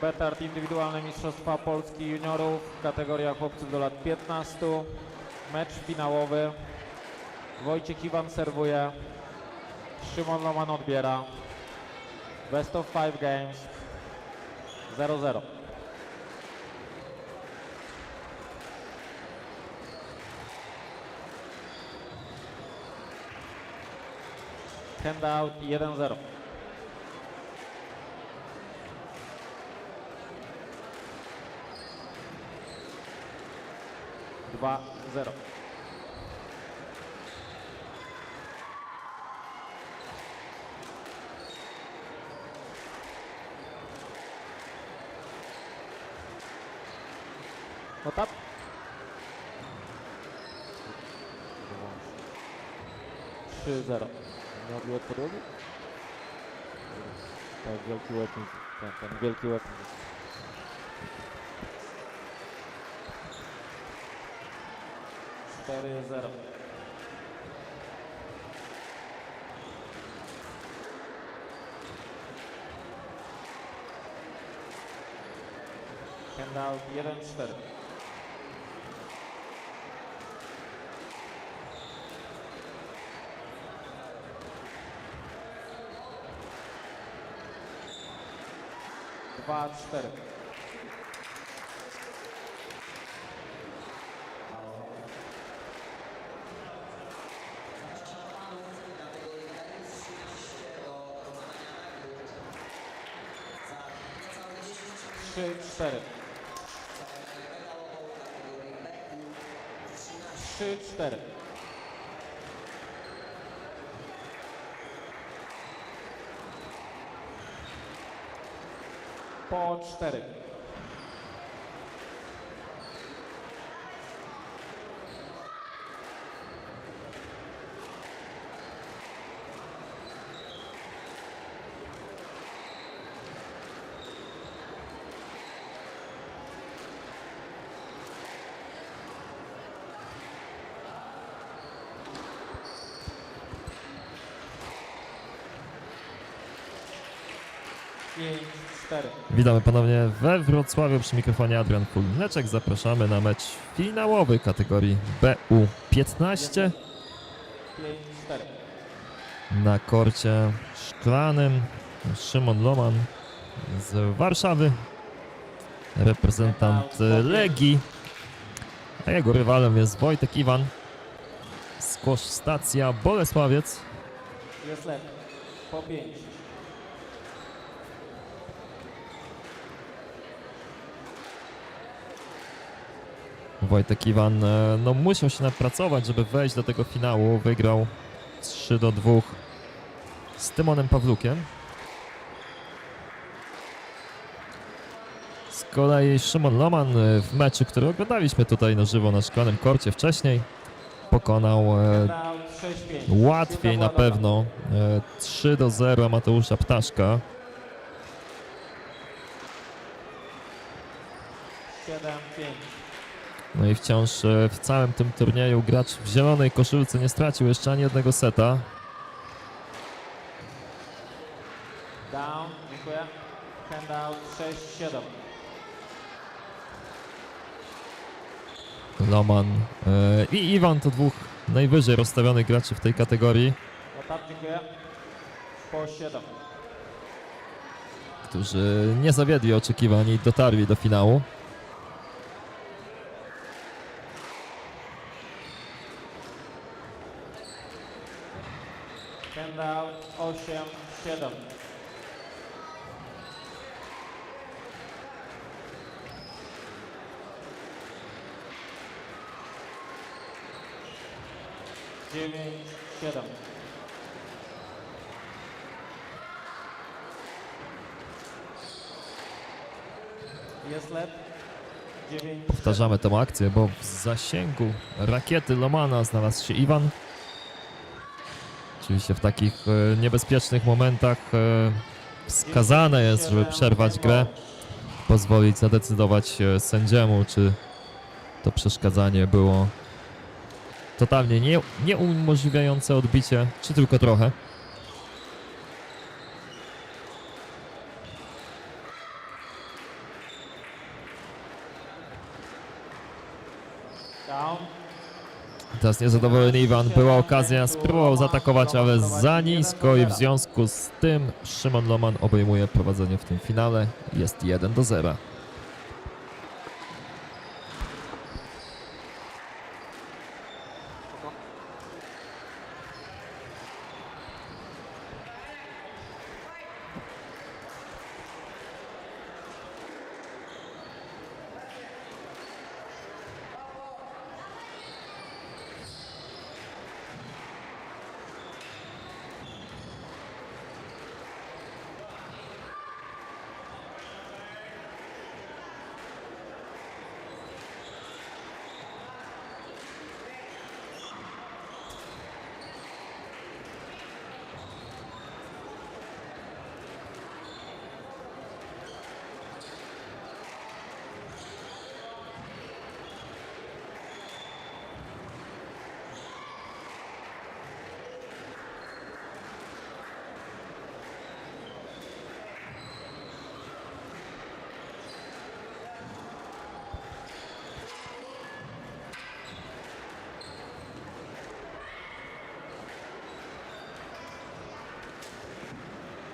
Betard indywidualne Mistrzostwa Polski Juniorów, kategoria chłopców do lat 15. Mecz finałowy. Wojciech Iwan serwuje. Szymon Loman odbiera. Best of five games. 0-0. Handout 1-0. Dwa, zero. Otap. Trzy. Nie odbił od podłogi? Tak, wielki weapon. Ten, ten wielki weapon. Cztery, zero. Handout 1-4. Dwa, cztery. Trzy, cztery. Trzy, cztery. Po cztery. Witamy ponownie we Wrocławiu przy mikrofonie Adrian Kulneczek. Zapraszamy na mecz finałowy kategorii BU15 Pięć, cztery. na korcie szklanym. Szymon Loman z Warszawy, reprezentant Legii, a jego rywalem jest Wojtek Iwan z Kosz Stacja Bolesławiec. Jest lepiej. Po pięć. Wojtek Iwan e, no, musiał się napracować, żeby wejść do tego finału. Wygrał 3 do 2 z Tymonem Pawlukiem. Z kolei Szymon Loman e, w meczu, który oglądaliśmy tutaj na żywo na szklanym korcie wcześniej, pokonał e, łatwiej na pewno e, 3 do 0 Mateusza Ptaszka. dobra. Siedem, pięć. No i wciąż e, w całym tym turnieju gracz w zielonej koszulce nie stracił jeszcze ani jednego seta. Down. Dziękuję. Handout sześć, siedem. Loman e, i Iwan to dwóch najwyżej rozstawionych graczy w tej kategorii, Otap, dziękuję. Po siedem. którzy nie zawiedli oczekiwań i dotarli do finału. Powtarzamy tę akcję, bo w zasięgu rakiety Lomana znalazł się Iwan. Oczywiście w takich e, niebezpiecznych momentach e, wskazane jest, żeby przerwać grę, pozwolić zadecydować e, sędziemu, czy to przeszkadzanie było totalnie nie, nieumożliwiające odbicie, czy tylko trochę. Down. Teraz niezadowolony Iwan. Była okazja, spróbował zaatakować, ale za nisko i w związku z tym Szymon Loman obejmuje prowadzenie w tym finale. Jest 1 do 0.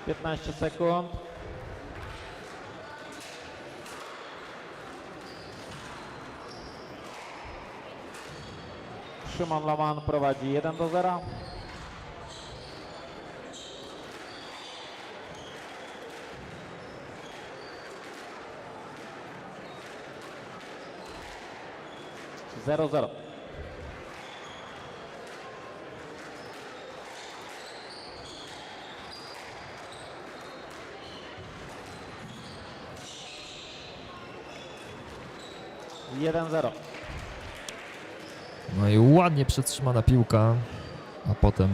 Piętnaście sekund. Szymon Laman prowadzi 1 do 0. Zero zero. Jeden zero. No i ładnie przetrzymana piłka, a potem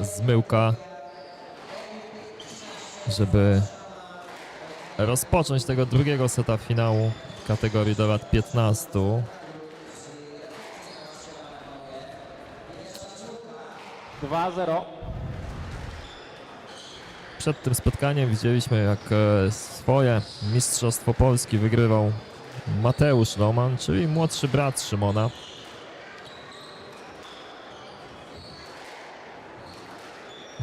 e, zmyłka, żeby rozpocząć tego drugiego seta finału w kategorii do lat 15. Dwa zero. Przed tym spotkaniem widzieliśmy, jak e, swoje Mistrzostwo Polski wygrywał Mateusz Roman, czyli młodszy brat Szymona.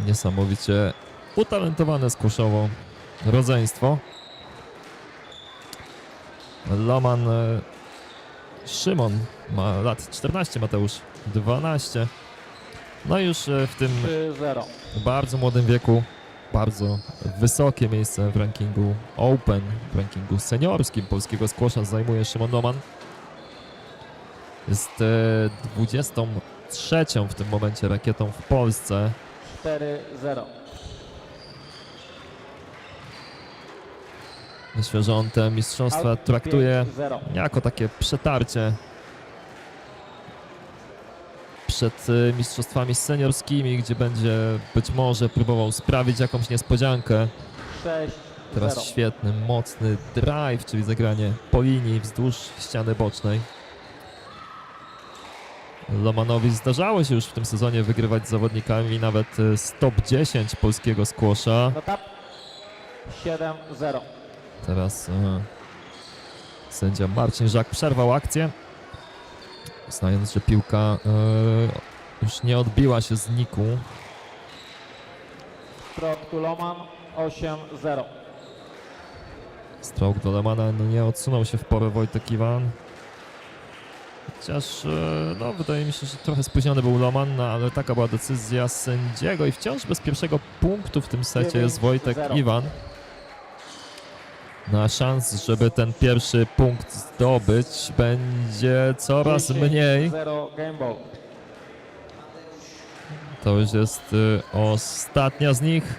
Niesamowicie utalentowane skuszowo rodzeństwo. Loman e, Szymon ma lat 14, Mateusz 12. No i już e, w tym bardzo młodym wieku bardzo wysokie miejsce w rankingu Open, w rankingu seniorskim polskiego squasha zajmuje Szymon Doman. Jest e, 23 w tym momencie rakietą w Polsce. Cztery zero. Myślę, że on te mistrzostwa traktuje jako takie przetarcie przed e, mistrzostwami seniorskimi, gdzie będzie być może próbował sprawić jakąś niespodziankę. Sześć Teraz zero. świetny, mocny drive, czyli zagranie po linii wzdłuż ściany bocznej. Lomanowi zdarzało się już w tym sezonie wygrywać z zawodnikami nawet z top 10 polskiego squasha. No tap. Siedem zero. Teraz e, sędzia Marcin Żak przerwał akcję, znając, że piłka e, już nie odbiła się z niku. Strok tu Loman. Osiem zero. Stroke do Lemana no nie odsunął się w porę Wojtek Iwan. Chociaż, e, no wydaje mi się, że trochę spóźniony był Loman, no, ale taka była decyzja sędziego i wciąż bez pierwszego punktu w tym secie jest Wojtek 9-0. Iwan. No a szans, żeby ten pierwszy punkt zdobyć będzie coraz mniej. To już jest y, ostatnia z nich.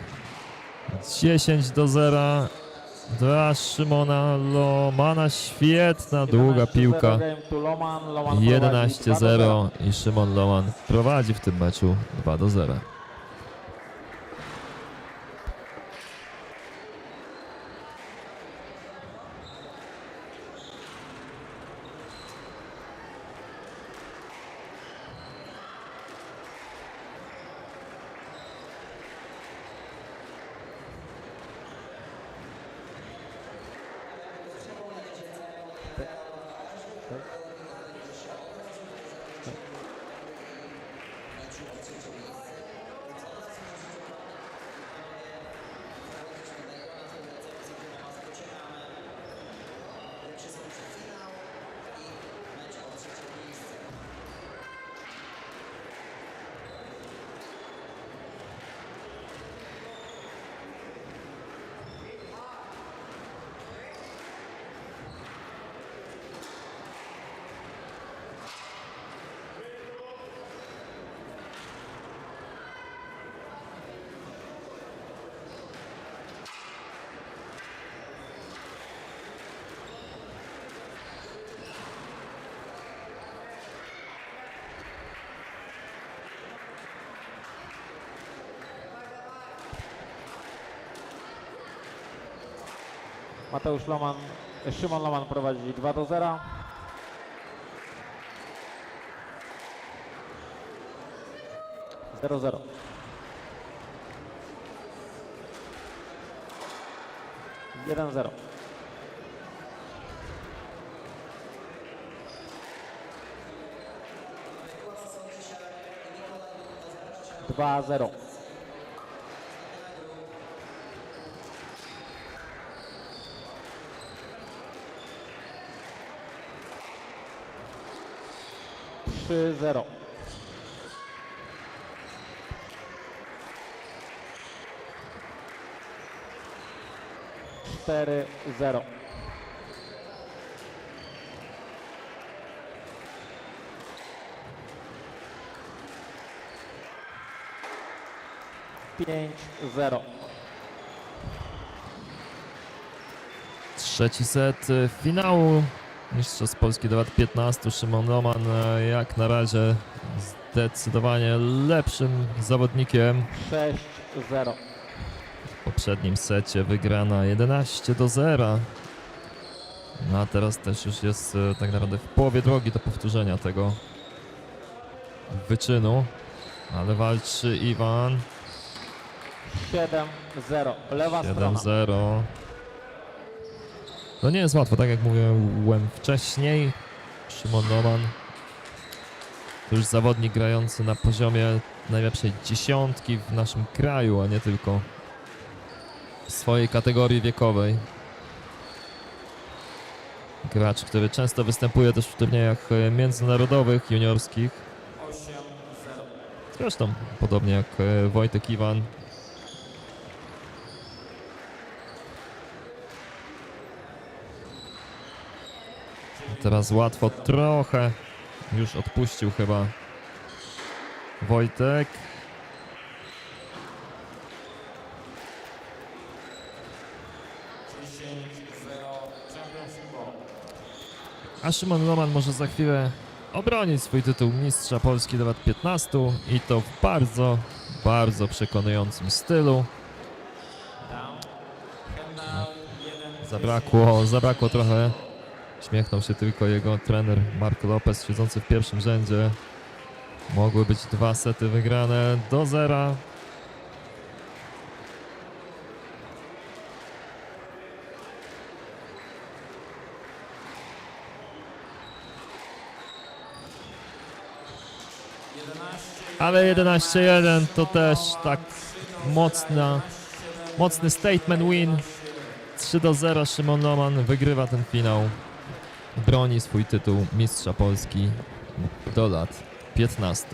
10 do 0 dla Szymona Lomana. Świetna, długa 11-0 piłka. game to Loman. Loman prowadzi 2 do 11-0 i Szymon Loman prowadzi w tym meczu 2 do 0. Mateusz Loman, Szymon Loman prowadzi 2 do 0. Zero zero. Jeden zero. Dwa zero. Trzy zero. Cztery zero. Pięć zero. Trzeci set y, finału Mistrzostw Polski do lat 15. Szymon Roman e, jak na razie zdecydowanie lepszym zawodnikiem. Sześć zero. W poprzednim secie wygrana 11 do 0. No a teraz też już jest e, tak naprawdę w połowie drogi do powtórzenia tego wyczynu. Ale walczy Iwan. Siedem zero. Lewa strona. 7-0. No nie jest łatwo, tak jak mówiłem wcześniej. Szymon Roman to już zawodnik grający na poziomie najlepszej dziesiątki w naszym kraju, a nie tylko w swojej kategorii wiekowej. Gracz, który często występuje też w turniejach e, międzynarodowych, juniorskich. Zresztą podobnie jak e, Wojtek Iwan. Teraz łatwo trochę. Już odpuścił chyba Wojtek. A Szymon Roman może za chwilę obronić swój tytuł mistrza Polski do lat 15 i to w bardzo, bardzo przekonującym stylu. Zabrakło, zabrakło trochę. Śmiechnął się tylko jego trener Mark Lopez siedzący w pierwszym rzędzie. Mogły być dwa sety wygrane do zera. Ale 11-1 to też tak mocna, mocny statement win. 3 do 0 Szymon Loman wygrywa ten finał. Broni swój tytuł mistrza Polski do lat 15.